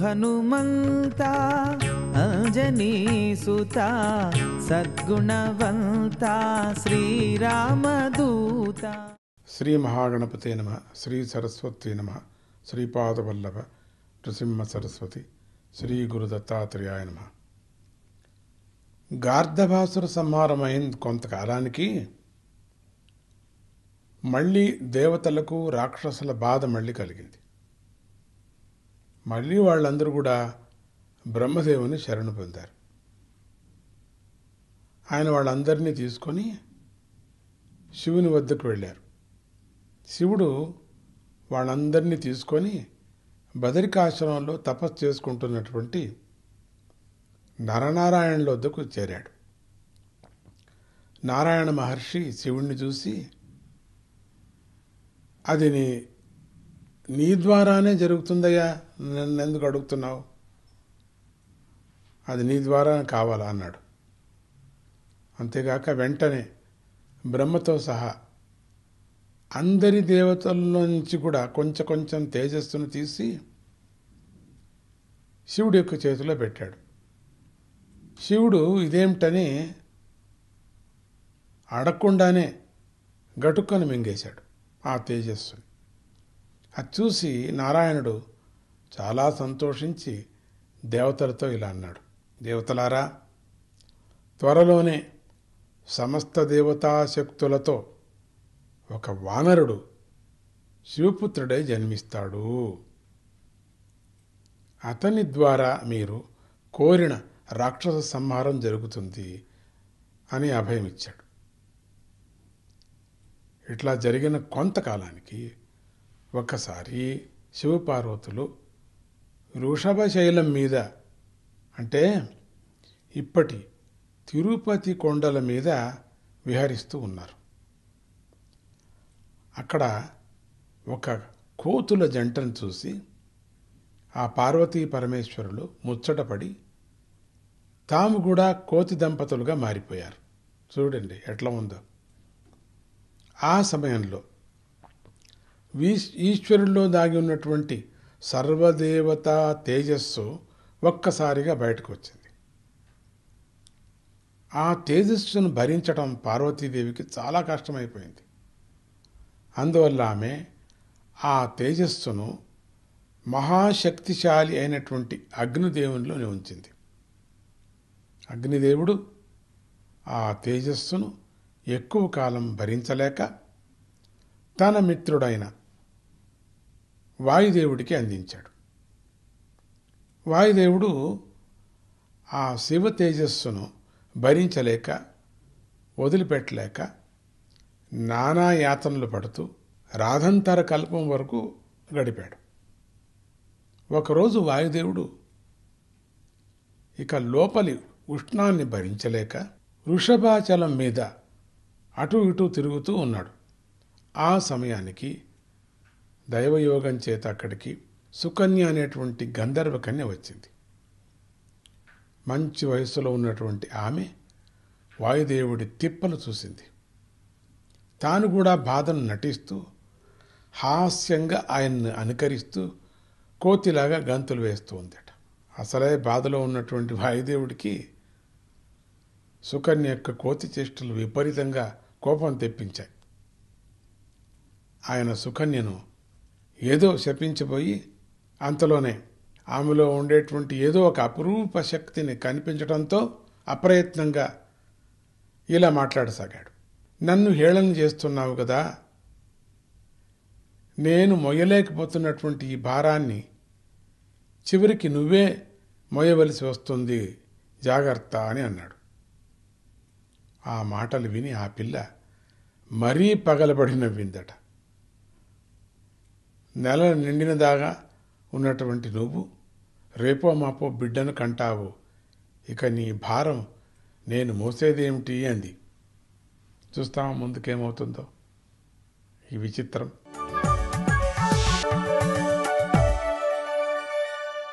హనుమంత అంజనీ సుత సద్గుణవంత శ్రీరామదూత. శ్రీ మహాగణపతే నమ శ్రీ సరస్వతి నమ శ్రీపాదవల్లభ నృసింహ సరస్వతి శ్రీ గురు దత్తాత్రేయాయ నమ. గార్ధభాసుర సంహారమైన కొంతకాలానికి మళ్ళీ దేవతలకు రాక్షసుల బాధ మళ్ళీ కలిగింది. మళ్ళీ వాళ్ళందరూ కూడా బ్రహ్మదేవుని శరణు పొందారు. ఆయన వాళ్ళందరినీ తీసుకొని శివుని వద్దకు వెళ్ళారు. శివుడు వాళ్ళందరినీ తీసుకొని బదరికాశ్రమంలో తపస్సు చేసుకుంటున్నటువంటి నరనారాయణుల వద్దకు చేరాడు. నారాయణ మహర్షి శివుణ్ణి చూసి అది నీ ద్వారానే జరుగుతుందయ్యా నన్ను ఎందుకు అడుగుతున్నావు? అది నీ ద్వారా కావాలా అన్నాడు. అంతేగాక వెంటనే బ్రహ్మతో సహా అందరి దేవతల్లో నుంచి కూడా కొంచెం కొంచెం తేజస్సును తీసి శివుడి యొక్క చేతిలో పెట్టాడు. శివుడు ఇదేమిటని అడగకుండానే గటుక్కను మింగేశాడు ఆ తేజస్సుని. అది చూసి నారాయణుడు చాలా సంతోషించి దేవతలతో ఇలా అన్నాడు. దేవతలారా త్వరలోనే సమస్త దేవతా శక్తులతో ఒక వానరుడు శివపుత్రుడై జన్మిస్తాడు. అతని ద్వారా మీరు కోరిన రాక్షస సంహారం జరుగుతుంది అని అభయం ఇచ్చాడు. ఇట్లా జరిగిన కొంతకాలానికి ఒకసారి శివపార్వతులు వృషభశైలం మీద అంటే ఇప్పటి తిరుపతి కొండల మీద విహరిస్తూ ఉన్నారు. అక్కడ ఒక కోతుల జంటను చూసి ఆ పార్వతీ పరమేశ్వరులు ముచ్చటపడి తాము కూడా కోతి దంపతులుగా మారిపోయారు. చూడండి ఎట్లా ఉందో. ఆ సమయంలో ఈశ్వరుల్లో దాగి ఉన్నటువంటి సర్వదేవతా తేజస్సు ఒక్కసారిగా బయటకు వచ్చింది ఆ తేజస్సును భరించడం పార్వతీదేవికి చాలా కష్టమైపోయింది. అందువల్ల ఆమె ఆ తేజస్సును మహాశక్తిశాలి అయినటువంటి అగ్నిదేవునిలో ఉంచింది. అగ్నిదేవుడు ఆ తేజస్సును ఎక్కువ కాలం భరించలేక తన మిత్రుడైన వాయుదేవుడికి అందించాడు. వాయుదేవుడు ఆ శివ తేజస్సును భరించలేక వదిలిపెట్టలేక నానా యాతనలు పడుతూ రాధంతర కల్పం వరకు గడిపాడు. ఒకరోజు వాయుదేవుడు ఇక లోపలి ఉష్ణాన్ని భరించలేక వృషభాచలం మీద అటు ఇటు తిరుగుతూ ఉన్నాడు. ఆ సమయానికి దైవయోగం చేత అక్కడికి సుకన్య అనేటువంటి గంధర్వ కన్య వచ్చింది. మంచి వయస్సులో ఉన్నటువంటి ఆమె వాయుదేవుడి తిప్పలు చూసింది. తాను కూడా బాధను నటిస్తూ హాస్యంగా ఆయన్ని అనుకరిస్తూ కోతిలాగా గంతులు వేస్తూ ఉందట. అసలే బాధలో ఉన్నటువంటి వాయుదేవుడికి సుకన్య యొక్క కోతి చేష్టలు విపరీతంగా కోపం తెప్పించాయి. ఆయన సుకన్యను ఏదో శపించిపోయి అంతలోనే ఆమెలో ఉండేటువంటి ఏదో ఒక అపురూప శక్తిని కనిపించడంతో అప్రయత్నంగా ఇలా మాట్లాడసాగాడు. నన్ను హేళన చేస్తున్నావు కదా. నేను మొయ్యలేకపోతున్నటువంటి ఈ భారాన్ని చివరికి నువ్వే మొయ్యవలసి వస్తుంది. జాగ్రత్త అని అన్నాడు. ఆ మాటలు విని ఆ పిల్ల మరీ పగలబడి నవ్విందట. నెల నిండిన దాగా ఉన్నటువంటి నువ్వు రేపో మాపో బిడ్డను కంటావు. ఇక నీ భారం నేను మోసేదేమిటి అంది. చూస్తామా ముందుకేమవుతుందో? ఈ విచిత్రం.